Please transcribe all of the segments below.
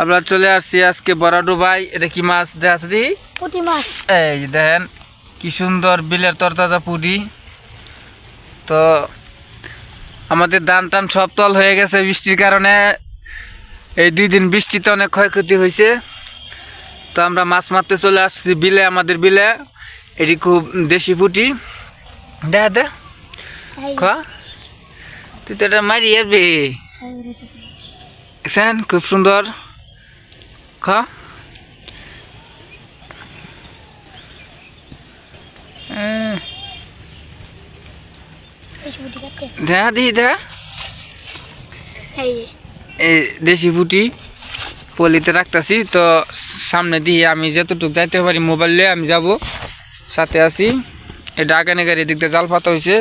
আমরা চলে আসছি আজকে বড়াডুবাই এটা কি মাছ? দেখা আছে দি। পুঁটি মাছ। এই দেখেন কি সুন্দর বিলের তরতাজা পুরি তো আমাদের ধান টান সব তল হয়ে গেছে বৃষ্টির কারণে। এই দুই দিন বৃষ্টিতে অনেক ক্ষয়ক্ষতি হয়েছে। তো আমরা মাছ মারতে চলে আসছি বিলে আমাদের বিলে। এটি খুব দেশি পুটি। দেখা দে। খা। তুই তো এটা মারি আসবি খুব সুন্দর। কাটতে। দেখা দি দেশি ফুটি পলিতে রাখতেছি তো সামনে দিয়ে আমি যতটুকু যাইতে পারি মোবাইল নিয়ে আমি যাব। সাথে আছি। এটা আগানে গাড়ি দিক দিয়ে জাল পাতা হয়েছে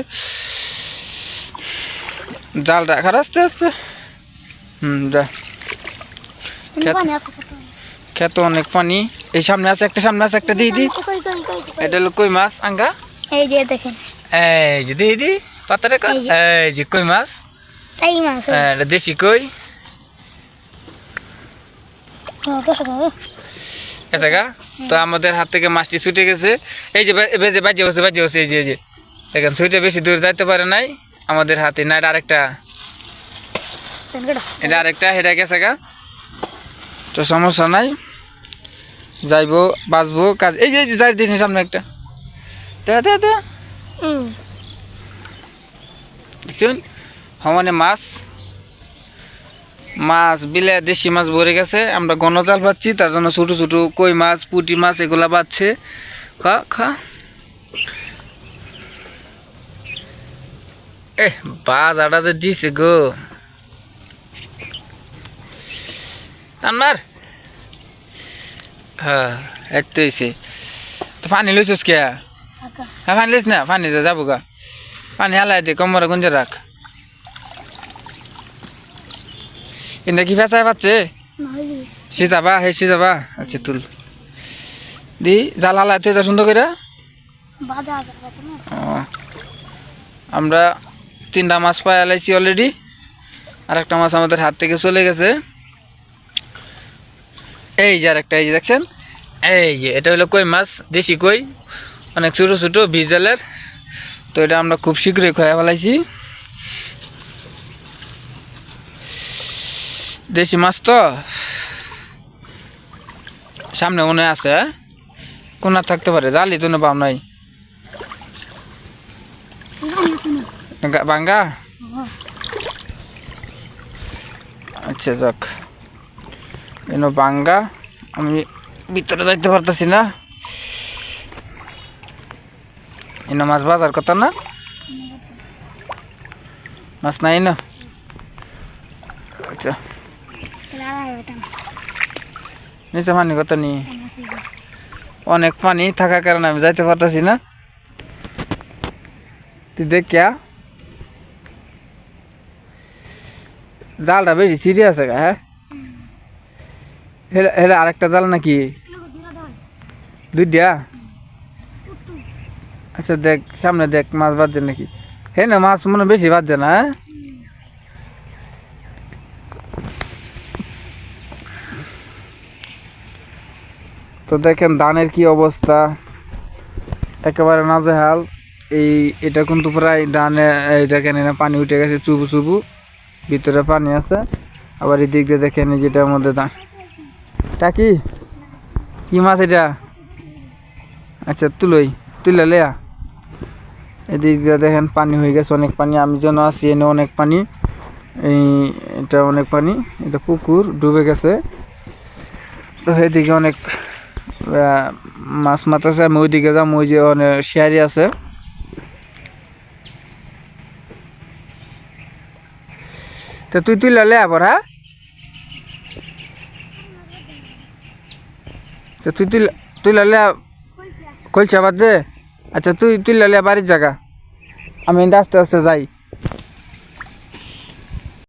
জাল রাখার আস্তে আস্তে। হুম যা। খেত-? খেত অনেক পানি। এই সামনে আছে একটা সামনে আছে একটা দিয়ে দি। কই, কই, কই, কই, কই। এটা হলো কই মাছ আঙ্গা? এই যে দেখেন। এই যে দিয়ে দি পাতারে এই যে। কই মাছ? এই মাছ হ্যাঁ, এটা দেশি কই? গেছে গা তো আমাদের হাত থেকে মাছটি ছুটে গেছে। এই যে বেজে বাজে বসে বাজে বসে এই যে এই যে। দেখেন ছুটে বেশি দূর যাইতে পারে নাই। আমাদের হাতে না এটা আরেকটা। এটা আরেকটা হেটা গেছে গা। তো সমস্যা নাই। যাইবো বাঁচবো কাজ এই যে যাই দিন সামনে একটা। দেখা দেখা দেখা দেখছেন? সমানে মাছ। মাছ বিলে দেশি মাছ ভরে গেছে। আমরা গণজাল পাচ্ছি তার জন্য ছোটো ছোটো কই মাছ পুঁটি মাছ এগুলা পাচ্ছে খা খা। এ বাজ আটা যে দিছে গো। টান মার হ্যাঁ এক তো হয়েছে তো পানি লইছিস কে হ্যাঁ পানি লইস না? পানি যাব গা। পানি হালাই দে কমরে গুঞ্জে রাখ। কিন্তু কি ফেঁচায় পাচ্ছে? সিজাবা হে সিজাবা। আচ্ছা তুল। দি জাল হালাইতে যা সুন্দর করে আমরা তিনটা মাছ পাই আলাইছি অলরেডি। আর একটা মাছ আমাদের হাত থেকে চলে গেছে। এই যে আর একটা এই যে দেখছেন? এই যে, এটা হলো কই মাছ? দেশি কই? অনেক ছোটো ছোটো, ভিজালের। তো এটা আমরা খুব শীঘ্রই খোয়া ফেলাইছি। দেশি মাছ তো? সামনে মনে আছে হ্যাঁ? কোন থাকতে পারে, জালি তো না পাও নাই? বাঙ্গা? আচ্ছা যাক। এনো বাঙ্গা। আমি ভিতরে যাইতে পারতেছি না। এনো মাছ বাজার কথা না? মাছ নাই না? আচ্ছা। নিচে পানি কত নি? অনেক পানি থাকার কারণে আমি যাইতে পারতেছি না। তুই দেখ জালটা বেশি সিরিয়াস হ্যাঁ? হেলা- আরেকটা জাল নাকি? দুইটা? আচ্ছা দেখ, সামনে দেখ, মাছ বাজছে নাকি? হে না, মাছ মনে বেশি বাজছে না হ্যাঁ? তো দেখেন ধানের কি অবস্থা। একেবারে নাজেহাল। এই, এটা কিন্তু প্রায় ধানে দেখেন এখানে পানি উঠে গেছে, চুবু চুবু। ভিতরে পানি আছে। আবার এই দিক দিয়ে দেখেন যেটার মধ্যে ধান টাকি? কি মাছ এটা? আচ্ছা তুলই। তুলে লেয়া এদিক দিয়ে দেখেন পানি হয়ে গেছে, অনেক পানি। আমি যেন আছি এনে অনেক পানি। এই, এটা অনেক পানি। এটা পুকুর, ডুবে গেছে। তো এদিকে অনেক মাছ মাতাছে। আমি ওইদিকে যাম, ওই যে অনেক শিয়ারি আছে। তো তুই তুই লালে আবার হ্যাঁ? আচ্ছা তুই তুই তুই লালিয়া কলছে আবার যে আচ্ছা তুই তুই লালিয়া বাড়ির জায়গা। আমি আস্তে আস্তে যাই।